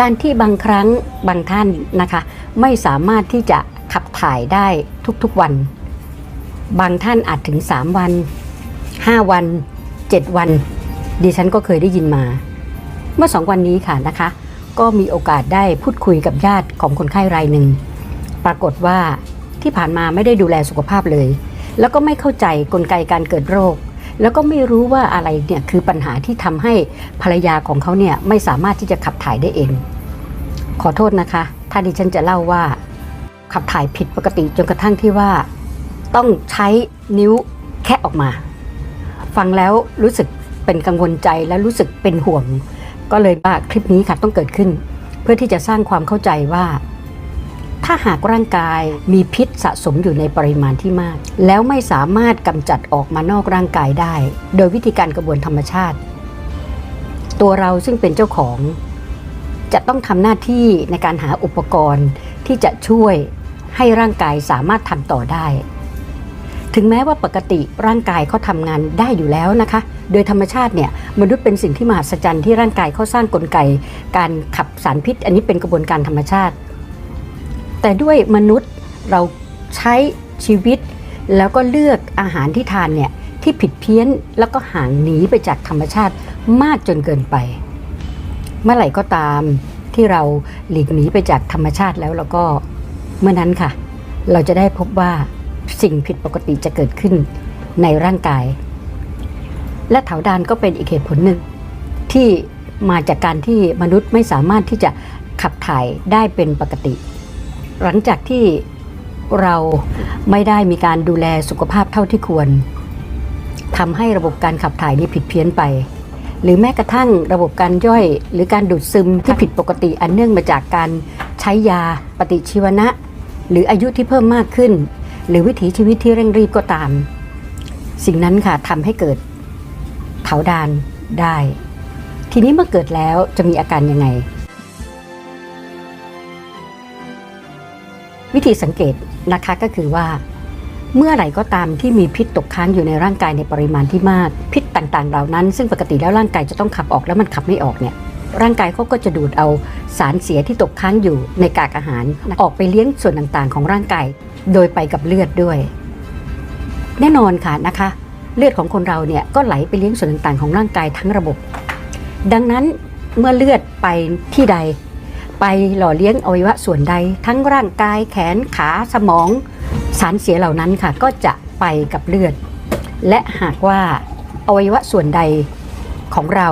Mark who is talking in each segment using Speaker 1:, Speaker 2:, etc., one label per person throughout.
Speaker 1: การที่บางครั้งบางท่านนะคะ ไม่สามารถที่จะขับถ่ายได้ทุกๆวัน บางท่านอาจถึง 3 วัน 5 วัน 7 วัน ดิฉันก็เคยได้ยินมา เมื่อสองวันนี้ค่ะนะคะ ก็มีโอกาสได้พูดคุยกับญาติของคนไข้รายหนึ่ง ปรากฏว่าที่ผ่านมาไม่ได้ดูแลสุขภาพเลย แล้วก็ไม่เข้าใจกลไกการเกิดโรค แล้วก็ไม่รู้ว่าอะไรเนี่ยคือปัญหาที่ทำให้ภรรยาของเขาเนี่ยไม่สามารถที่จะขับถ่ายได้เอง ขอโทษนะคะ ถ้าดิฉันจะเล่าว่า ขับถ่ายผิดปกติจนกระทั่งที่ว่า ต้องใช้นิ้วแคะออกมา ฟังแล้วรู้สึกเป็นกังวลใจและรู้สึกเป็นห่วง ก็เลยว่าคลิปนี้ค่ะต้องเกิดขึ้น เพื่อที่จะสร้างความเข้าใจว่า ถ้าหากร่างกายมีพิษสะสมอยู่ในปริมาณที่มาก แล้วไม่สามารถกำจัดออกมานอกร่างกายได้ โดยวิธีการกระบวนธรรมชาติ ตัวเราซึ่งเป็นเจ้าของ จะต้องทำหน้าที่ในการหาอุปกรณ์ที่จะช่วยให้ร่างกายสามารถทำต่อได้ ถึงแม้ว่าปกติร่างกายเขาทำงานได้อยู่แล้วนะคะ โดยธรรมชาติเนี่ยมนุษย์เป็นสิ่งที่มหัศจรรย์ที่ร่างกายเขาสร้างกลไก การขับสารพิษ อันนี้เป็นกระบวนการธรรมชาติ แต่ด้วยมนุษย์เราใช้ชีวิต แล้วก็เลือกอาหารที่ทานเนี่ยที่ผิดเพี้ยนแล้วก็ห่างหนีไปจากธรรมชาติมากจนเกินไป เมื่อไหร่ก็ตามที่เราหลีกหนีไปจากธรรมชาติแล้วแล้วก็เมื่อนั้นค่ะ เราจะได้พบว่าสิ่งผิดปกติจะเกิดขึ้นในร่างกาย และเถาดานก็เป็นอีกเหตุผลหนึ่ง ที่มาจากการที่มนุษย์ไม่สามารถที่จะขับถ่ายได้เป็นปกติ หลังจากที่เราไม่ได้มีการดูแลสุขภาพเท่าที่ควรทำให้ระบบการขับถ่ายนี้ผิดเพี้ยนไป หรือแม้กระทั่งระบบการย่อย หรือการดูดซึมที่ผิดปกติอันเนื่องมาจากการใช้ยาปฏิชีวนะ หรืออายุที่เพิ่มมากขึ้น หรือวิถีชีวิตที่เร่งรีบก็ตาม สิ่งนั้นค่ะทำให้เกิดเถาดานได้ ทีนี้เมื่อเกิดแล้วจะมีอาการยังไง วิธีสังเกตนะคะก็คือว่า เมื่อไหร่ก็ตามที่มีพิษตกค้างอยู่ในร่างกายในปริมาณที่มาก พิษต่างๆ เหล่านั้น ซึ่งปกติแล้วร่างกายจะต้องขับออกแล้วมันขับไม่ออกเนี่ยร่างกายเขาก็จะดูดเอาสารเสียที่ตกค้างอยู่ในกากอาหาร ออกไปเลี้ยงส่วนต่างๆ ของร่างกายโดยไปกับเลือดด้วย แน่นอนค่ะนะคะ เลือดของคนเราเนี่ยก็ไหลไปเลี้ยงส่วนต่างๆ ของร่างกายทั้งระบบ ดังนั้นเมื่อเลือดไปที่ใด ไปหล่อเลี้ยงอวัยวะส่วนใด ทั้งร่างกายแขนขาสมอง สารเสียเหล่านั้นค่ะก็จะไปกับเลือด และหากว่าอวัยวะส่วนใดของเรา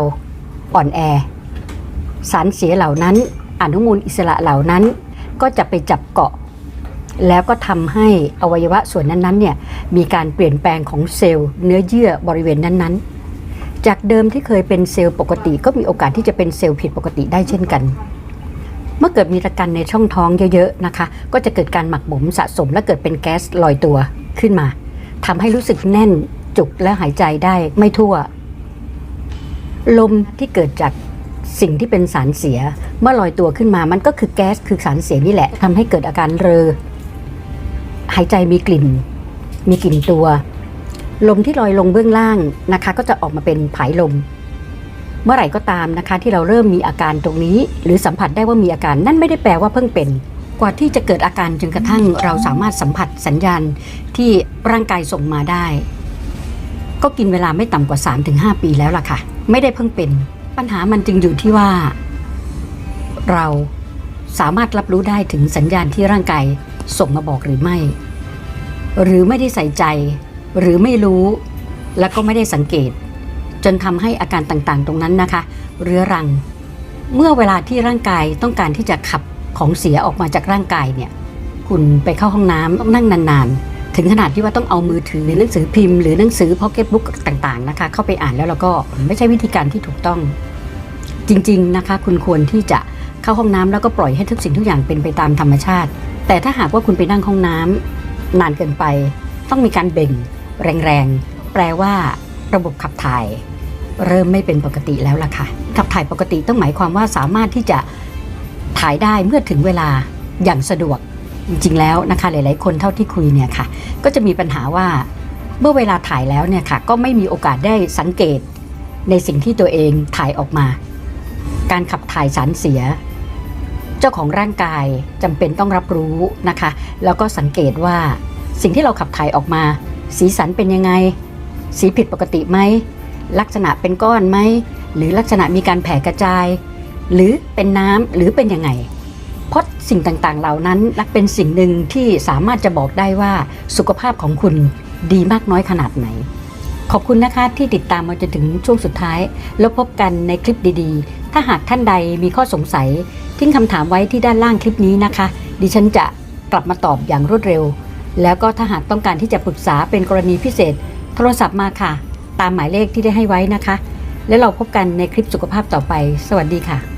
Speaker 1: อ่อนแอ สารเสียเหล่านั้นอนุมูลอิสระเหล่านั้นก็จะไปจับเกาะ แล้วก็ทำให้อวัยวะส่วนนั้นๆเนี่ยมีการเปลี่ยนแปลงของเซลล์เนื้อเยื่อบริเวณนั้นๆ จากเดิมที่เคยเป็นเซลล์ปกติ ก็มีโอกาสที่จะเป็นเซลล์ผิดปกติได้เช่นกัน เมื่อเกิดมีตะกันในช่องท้องเยอะๆนะคะ ก็จะเกิดการหมักหมมสะสมและเกิดเป็นแก๊สลอยตัวขึ้นมาทำให้รู้สึกแน่นจุกและหายใจได้ไม่ทั่ว ลมที่เกิดจากสิ่งที่เป็นสารเสีย เมื่อลอยตัวขึ้นมามันก็คือแก๊สคือสารเสียนี่แหละทำให้เกิดอาการเรอ หายใจมีกลิ่น มีกลิ่นตัว ลมที่ลอยลงเบื้องล่างนะคะ ก็จะออกมาเป็นผายลม เมื่อไหร่ก็ตามนะคะที่เราเริ่มมีอาการตรงนี้ หรือสัมผัสได้ว่ามีอาการนั่นไม่ได้แปลว่าเพิ่งเป็น กว่าที่จะเกิดอาการจนกระทั่งเราสามารถสัมผัสสัญญาณที่ร่างกายส่งมาได้ ก็กินเวลาไม่ต่ำกว่า 3-5 ปีแล้วล่ะค่ะ ไม่ได้เพิ่งเป็น ปัญหามันจึงอยู่ที่ว่า เราสามารถรับรู้ได้ถึงสัญญาณที่ร่างกายส่งมาบอกหรือไม่ หรือไม่ได้ใส่ใจ หรือไม่รู้ แล้วก็ไม่ได้สังเกต จนทำให้อาการต่างๆ ตรงนั้นนะคะ เรื้อรัง เมื่อเวลาที่ร่างกายต้องการที่จะขับของเสียออกมาจากร่างกายเนี่ยคุณไปเข้าห้องน้ำต้องนั่งนานๆ ถึงขนาดที่ว่าต้องเอามือถือหรือหนังสือพิมพ์หรือหนังสือพ็อกเก็ตบุ๊กต่างๆนะคะ เข้าไปอ่านแล้วเราก็ไม่ใช่วิธีการที่ถูกต้อง จริงๆนะคะ คุณควรที่จะเข้าห้องน้ำแล้วก็ปล่อยให้ทุกสิ่งทุกอย่างเป็นไปตามธรรมชาติ แต่ถ้าหากว่าคุณไปนั่งห้องน้ำนานเกินไป ต้องมีการเบ่ง แรงๆแปลว่า ระบบขับถ่าย เริ่มไม่เป็นปกติแล้วล่ะค่ะขับถ่ายปกติต้องหมายความว่าสามารถที่จะถ่ายได้เมื่อถึงเวลาอย่างสะดวกจริงๆแล้วนะคะหลายๆ คนเท่าที่คุยเนี่ยค่ะ ก็จะมีปัญหาว่าเมื่อเวลาถ่ายแล้วเนี่ยค่ะ ก็ไม่มีโอกาสได้สังเกตในสิ่งที่ตัวเองถ่ายออกมา การขับถ่ายสารเสีย เจ้าของร่างกายจำเป็นต้องรับรู้นะคะ แล้วก็สังเกตว่าสิ่งที่เราขับถ่ายออกมา สีสันเป็นยังไง สีผิดปกติไหม ลักษณะเป็นก้อนไหมหรือลักษณะมีการแผ่กระจาย หรือเป็นน้ำหรือเป็นยังไง เพราะสิ่งต่างๆ เหล่านั้นเป็นสิ่งหนึ่งที่สามารถจะบอกได้ว่าสุขภาพของคุณดีมากน้อยขนาดไหน ขอบคุณนะคะที่ติดตามมาจนถึงช่วงสุดท้าย แล้วพบกันในคลิปดีๆ ถ้าหากท่านใดมีข้อสงสัย ทิ้งคำถามไว้ที่ด้านล่างคลิปนี้นะคะ ดิฉันจะกลับมาตอบอย่างรวดเร็ว แล้วก็ถ้าหากต้องการที่จะปรึกษาเป็นกรณีพิเศษ โทรศัพท์มาค่ะ ตามหมายเลขที่ได้ให้ไว้นะคะ แล้วเราพบกันในคลิปสุขภาพต่อไป สวัสดีค่ะ